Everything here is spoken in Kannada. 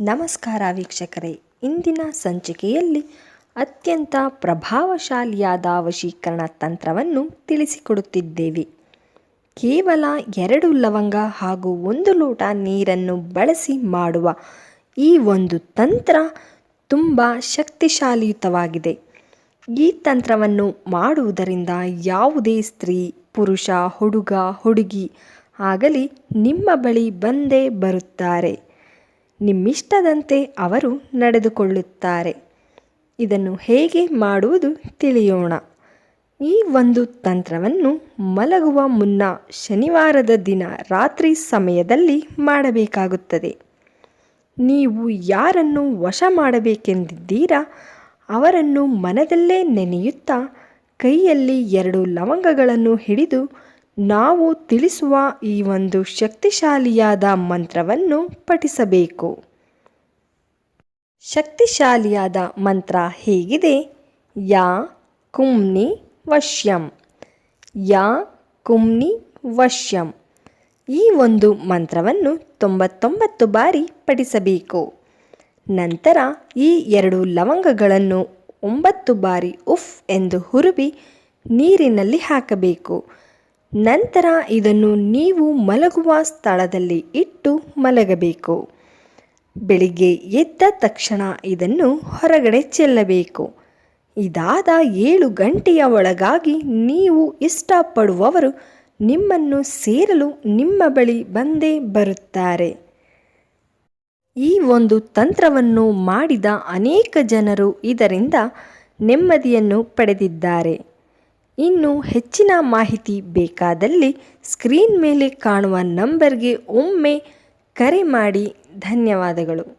ನಮಸ್ಕಾರ ವೀಕ್ಷಕರೇ. ಇಂದಿನ ಸಂಚಿಕೆಯಲ್ಲಿ ಅತ್ಯಂತ ಪ್ರಭಾವಶಾಲಿಯಾದ ವಶೀಕರಣ ತಂತ್ರವನ್ನು ತಿಳಿಸಿಕೊಡುತ್ತಿದ್ದೇವೆ. ಕೇವಲ ಎರಡು ಲವಂಗ ಹಾಗೂ ಒಂದು ಲೋಟ ನೀರನ್ನು ಬಳಸಿ ಮಾಡುವ ಈ ಒಂದು ತಂತ್ರ ತುಂಬ ಶಕ್ತಿಶಾಲಿಯುತವಾಗಿದೆ ಈ ತಂತ್ರವನ್ನು ಮಾಡುವುದರಿಂದ ಯಾವುದೇ ಸ್ತ್ರೀ, ಪುರುಷ, ಹುಡುಗ, ಹುಡುಗಿ ಆಗಲಿ ನಿಮ್ಮ ಬಳಿ ಬಂದೇ ಬರುತ್ತಾರೆ. ನಿಮ್ಮಿಷ್ಟದಂತೆ ಅವರು ನಡೆದುಕೊಳ್ಳುತ್ತಾರೆ. ಇದನ್ನು ಹೇಗೆ ಮಾಡುವುದು ತಿಳಿಯೋಣ. ಈ ಒಂದು ತಂತ್ರವನ್ನು ಮಲಗುವ ಮುನ್ನ ಶನಿವಾರದ ದಿನ ರಾತ್ರಿ ಸಮಯದಲ್ಲಿ ಮಾಡಬೇಕಾಗುತ್ತದೆ. ನೀವು ಯಾರನ್ನು ವಶ ಮಾಡಬೇಕೆಂದಿದ್ದೀರಾ, ಅವರನ್ನು ಮನದಲ್ಲೇ ನೆನೆಯುತ್ತಾ ಕೈಯಲ್ಲಿ ಎರಡು ಲವಂಗಗಳನ್ನು ಹಿಡಿದು ನಾವು ತಿಳಿಸುವ ಈ ಒಂದು ಶಕ್ತಿಶಾಲಿಯಾದ ಮಂತ್ರವನ್ನು ಪಠಿಸಬೇಕು. ಶಕ್ತಿಶಾಲಿಯಾದ ಮಂತ್ರ ಹೇಗಿದೆ? ಯಾ ಕುಮ್ನಿ ವಶ್ಯಂ. ಯಾ ಕುಮ್ನಿ ವಶ್ಯಂ. ಈ ಒಂದು ಮಂತ್ರವನ್ನು ತೊಂಬತ್ತೊಂಬತ್ತು ಬಾರಿ ಪಠಿಸಬೇಕು. ನಂತರ ಈ ಎರಡು ಲವಂಗಗಳನ್ನು ಒಂಬತ್ತು ಬಾರಿ ಉಫ್ ಎಂದು ಹುರುಬಿ ನೀರಿನಲ್ಲಿ ಹಾಕಬೇಕು. ನಂತರ ಇದನ್ನು ನೀವು ಮಲಗುವ ಸ್ಥಳದಲ್ಲಿ ಇಟ್ಟು ಮಲಗಬೇಕು. ಬೆಳಿಗ್ಗೆ ಎದ್ದ ತಕ್ಷಣ ಇದನ್ನು ಹೊರಗಡೆ ಚೆಲ್ಲಬೇಕು. ಇದಾದ ಏಳು ಗಂಟೆಯ ಒಳಗಾಗಿ ನೀವು ಇಷ್ಟಪಡುವವರು ನಿಮ್ಮನ್ನು ಸೇರಲು ನಿಮ್ಮ ಬಳಿ ಬಂದೇ ಬರುತ್ತಾರೆ. ಈ ಒಂದು ತಂತ್ರವನ್ನು ಮಾಡಿದ ಅನೇಕ ಜನರು ಇದರಿಂದ ನೆಮ್ಮದಿಯನ್ನು ಪಡೆದಿದ್ದಾರೆ. ಇನ್ನು ಹೆಚ್ಚಿನ ಮಾಹಿತಿ ಬೇಕಾದಲ್ಲಿ ಸ್ಕ್ರೀನ್ ಮೇಲೆ ಕಾಣುವ ನಂಬರ್ಗೆ ಒಮ್ಮೆ ಕರೆ ಮಾಡಿ ಧನ್ಯವಾದಗಳು.